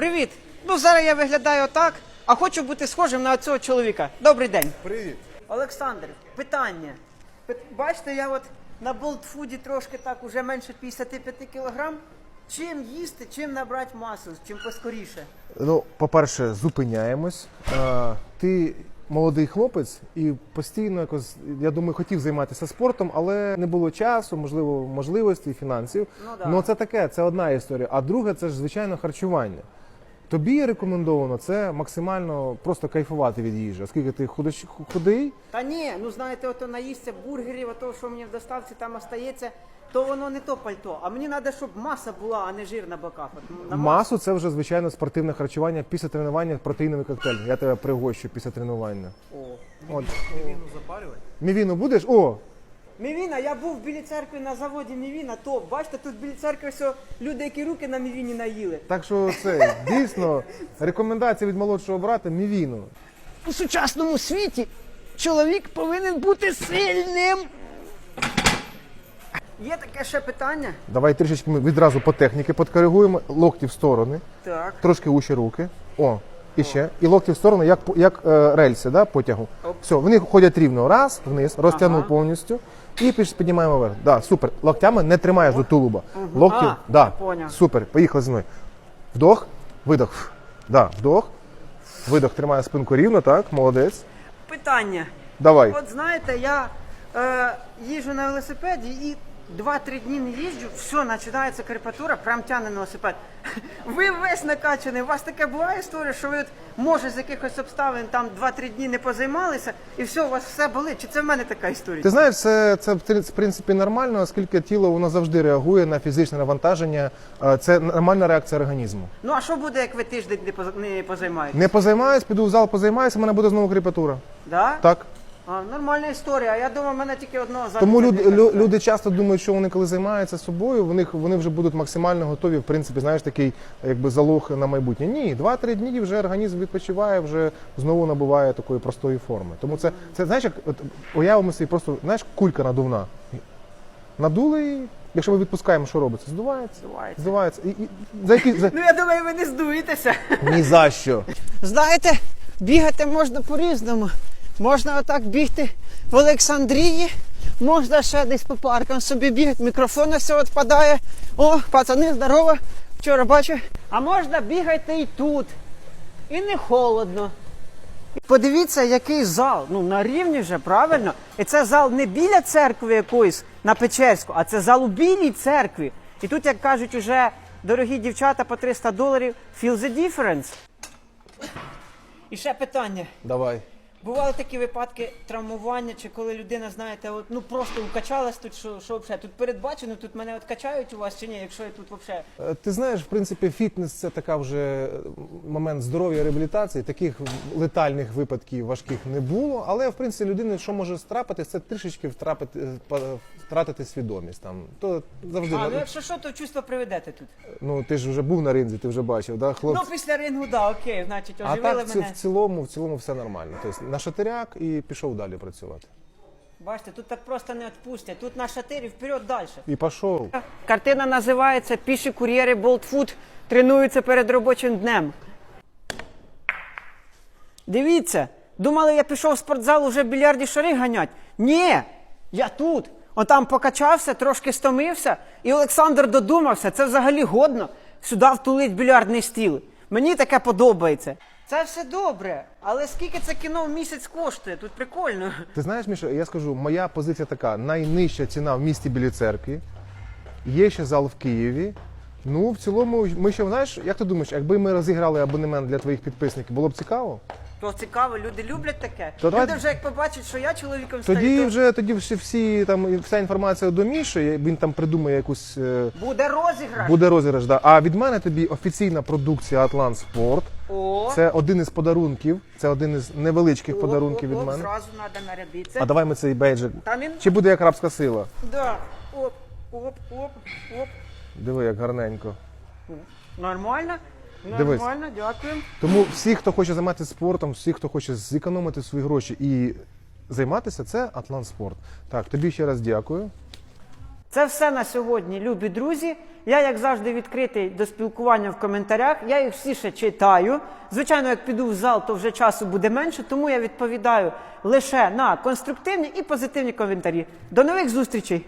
Привіт! Ну зараз я виглядаю так, а хочу бути схожим на цього чоловіка. Добрий день. Привіт. Олександр, питання. Бачите, я от на болтфуді трошки так уже менше 55 кілограм. Чим їсти, чим набрати масу, чим поскоріше? Ну, по-перше, зупиняємось. А, ти молодий хлопець і постійно якось, я думаю, хотів займатися спортом, але не було часу, можливо, можливостей, фінансів. Ну да. Ну, це таке, це одна історія. А друге, це ж звичайно харчування. Тобі рекомендовано це максимально просто кайфувати від їжі, оскільки ти худоч- худий, Та ні, ну знаєте, ото наїсться бургерів, ото, що мені в доставці там остається, то воно не то пальто. А мені треба, щоб маса була, а не жир на боках. От, на масу це вже звичайно спортивне харчування після тренування, протеїновий коктейль. Я тебе пригощу після тренування. О. От. Мівіну будеш? О, Мівіна, я був біля церкви на заводі Мівіна, топ. Бачите, тут біля церкви все люди, які руки на Мівіні наїли. Так що це дійсно рекомендація від молодшого брата Мівіну. У сучасному світі чоловік повинен бути сильним. Є таке ще питання? Давай трішечки ми відразу по техніки подкоригуємо. Локті в сторони, Так. трошки уші руки. О, і ще. І локті в сторону, як, як е, рельси да, потягу. Все, вони ходять рівно. Раз, вниз, розтягнув Ага. повністю. І піднімаємо вверх. Да, супер. Локтями не тримаєш до тулуба. Локті, А, да. Супер. Поїхали зі мною. Вдох, видох. Да, вдох. Видох, тримає спинку рівно, так, молодець. Питання. Давай. От знаєте, я е, їжджу на велосипеді і 2-3 дні не їжджу, все, починається крепатура, прям тягне на велосипед. Ви весь накачаний, у вас таке буває історія, що ви от, може з якихось обставин там 2-3 дні не позаймалися, і все, у вас все болить. Чи це в мене така історія? Ти знаєш, це, це в принципі нормально, оскільки тіло воно завжди реагує на фізичне навантаження. Це нормальна реакція організму. Ну а що буде, як ви тиждень не, поз... не позаймаєтесь? Не позаймаюсь, піду в зал, позаймаюся, в мене буде знову кріпатура. Да? Так. А, нормальна історія. А я думав, в мене тільки одного зараз. Тому люди, лю- люди часто думають, що вони коли займаються собою, вони, вони вже будуть максимально готові, в принципі, знаєш, такий якби залог на майбутнє. Ні, 2-3 дні вже організм відпочиває, вже знову набуває такої простої форми. Тому це, це знаєш, як от, уявимо собі просто знаєш, кулька надувна. Надули і якщо ми відпускаємо, що робиться? Здувається. Здувається. Здувається. І, і, за які, за... Ну я думаю, ви не здуєтеся. Ні за що. Знаєте, бігати можна по-різному. Можна отак бігти в Олександрії, можна ще десь по паркам собі бігати, мікрофон все відпадає. О, пацани, здорово. Вчора бачу. А можна бігати і тут. І не холодно. Подивіться, який зал. Ну, на рівні вже, правильно? І це зал не біля церкви якоїсь на Печерську, а це зал у білій церкві. І тут, як кажуть, уже дорогі дівчата по 300 доларів, feel the difference. І ще питання. Давай. Бували такі випадки травмування, чи коли людина, знаєте, от, ну просто укачалась тут, що, що взагалі? Тут передбачено, тут мене от качають у вас чи ні, якщо я тут взагалі. Е, Ти знаєш, в принципі, фітнес це така вже е, момент здоров'я реабілітації. Таких летальних випадків важких не було. Але в принципі людини, що може страпити, це трішечки втрапити, е, па- втратити свідомість. Там то завжди А, на- ну якщо що, то чувство приведете тут. ну ти ж вже був на ринзі, ти вже бачив, да, хлопці. Ну, після рингу, да, окей, значить, а оживили так в мене. в цілому, в цілому все нормально. Тобто на шатиряк і пішов далі працювати. Бачите, тут так просто не відпустять. Тут на шатирі вперед далі. І пішов. Картина називається Піші кур'єри Болтфуд тренуються перед робочим днем. Дивіться, думали, я пішов в спортзал уже більярді шари ганять. Ні, я тут. Он там покачався, трошки стомився, і Олександр додумався, це взагалі годно сюди втулить більярдний стіл. Мені таке подобається. Це все добре, але скільки це кіно в місяць коштує? Тут прикольно. Ти знаєш, Міша, я скажу, моя позиція така: найнижча ціна в місті біля церкви. Є ще зал в Києві. Ну, в цілому, ми ще знаєш, як ти думаєш, якби ми розіграли абонемент для твоїх підписників, було б цікаво? То цікаво, люди люблять таке. То люди давай- вже як побачать, що я чоловіком стаю, Тоді то вже тоді всі, всі там і вся інформація до Міші, він там придумає якусь. е, буде розіграш. Буде розіграш. Да. А від мене тобі офіційна продукція Атлант Спорт. О, Це один із подарунків. Це один із невеличких оп, подарунків оп, від оп, мене. Зразу треба нарядитися. А давай ми цей бейджик. Там він. Чи буде як рабська сила? Да. Оп, оп, оп, оп. Диви, як гарненько. Нормально? Дивись. Нормально, дякую. Тому всі, хто хоче займатися спортом, всі, хто хоче зекономити свої гроші і займатися, це Атлант Спорт. Так, тобі ще раз дякую. Це все на сьогодні, любі друзі. Я, як завжди, відкритий до спілкування в коментарях. Я їх всі ще читаю. Звичайно, як піду в зал, то вже часу буде менше, тому я відповідаю лише на конструктивні і позитивні коментарі. До нових зустрічей!